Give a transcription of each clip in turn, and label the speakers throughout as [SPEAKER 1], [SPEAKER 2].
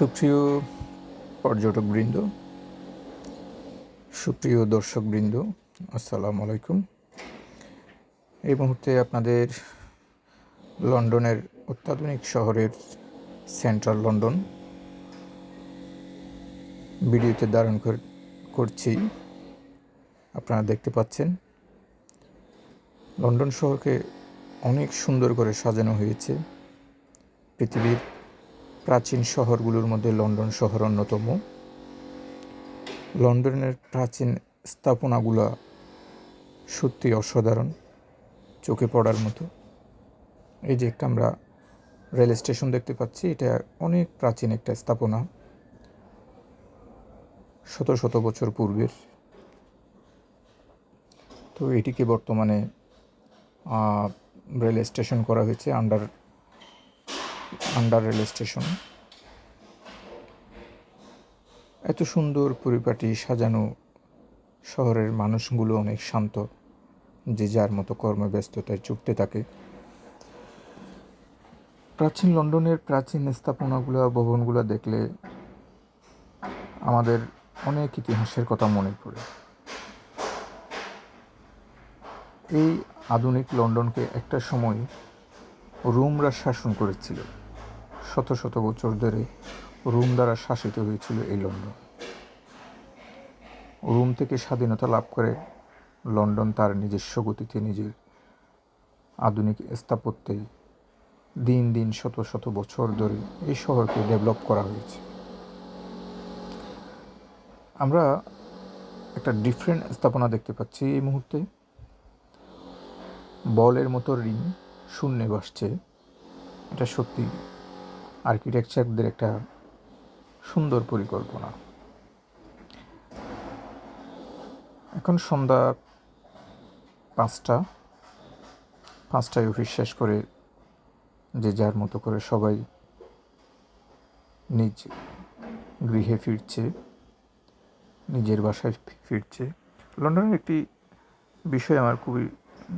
[SPEAKER 1] সুপ্রিয় পর্যটকবৃন্দ, সুপ্রিয় দর্শকবৃন্দ, আসসালামু আলাইকুম। এই মুহূর্তে আপনাদের লন্ডনের অত্যাধুনিক শহরের সেন্ট্রাল লন্ডন ভিডিওতে ধারণ কর- করছি। আপনারা দেখতে পাচ্ছেন, লন্ডন শহরকে অনেক সুন্দর করে সাজানো হয়েছে। পৃথিবীর প্রাচীন শহরগুলোর মধ্যে লন্ডন শহর অন্যতম। লন্ডনের প্রাচীন স্থাপনাগুলো সত্যি অসাধারণ, চোখে পড়ার মতো। এই যে একটা আমরা রেল স্টেশন দেখতে পাচ্ছি, এটা অনেক প্রাচীন একটা স্থাপনা। শত শত বছর পূর্বের। তো এটিকে বর্তমানে রেল স্টেশন করা হয়েছে আন্ডার আন্ডার রেল স্টেশন। এত সুন্দর পরিপাটি সাজানো শহরের মানুষগুলো অনেক শান্ত, যে যার মতো কর্মব্যস্ততায় চুপতে থাকে। প্রাচীন লন্ডনের প্রাচীন স্থাপনাগুলো ভবনগুলো দেখলে আমাদের অনেক ইতিহাসের কথা মনে পড়ে। এই আধুনিক লন্ডনকে একটা সময় রোমরা শাসন করেছিল। শত শত বছর ধরে রোম দ্বারা শাসিত হয়েছিল এই লন্ডন। রোম থেকে স্বাধীনতা লাভ করে লন্ডন তার নিজস্ব গতিতে নিজের আধুনিক স্থাপত্যে দিন দিন শত শত বছর ধরে এই শহরকে ডেভেলপ করা হয়েছে। আমরা একটা ডিফারেন্ট স্থাপনা দেখতে পাচ্ছি এই মুহূর্তে। বলের মতো রিং শূন্যে ভাসছে। এটা সত্যি আর্কিটেকচারদের একটা সুন্দর পরিকল্পনা। এখন সন্ধ্যা পাঁচটা। পাঁচটায় অফিস শেষ করে যে যার মতো করে সবাই নিজ গৃহে ফিরছে, নিজের বাসায় ফিরছে। লন্ডনের একটি বিষয় আমার খুবই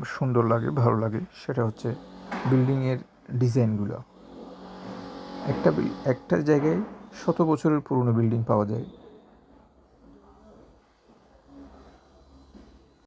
[SPEAKER 1] সুন্দর লাগে, ভালো লাগে, সেটা হচ্ছে বিল্ডিংয়ের ডিজাইনগুলো। একটা একটা জায়গায় শত বছরের পুরনো বিল্ডিং পাওয়া যায়।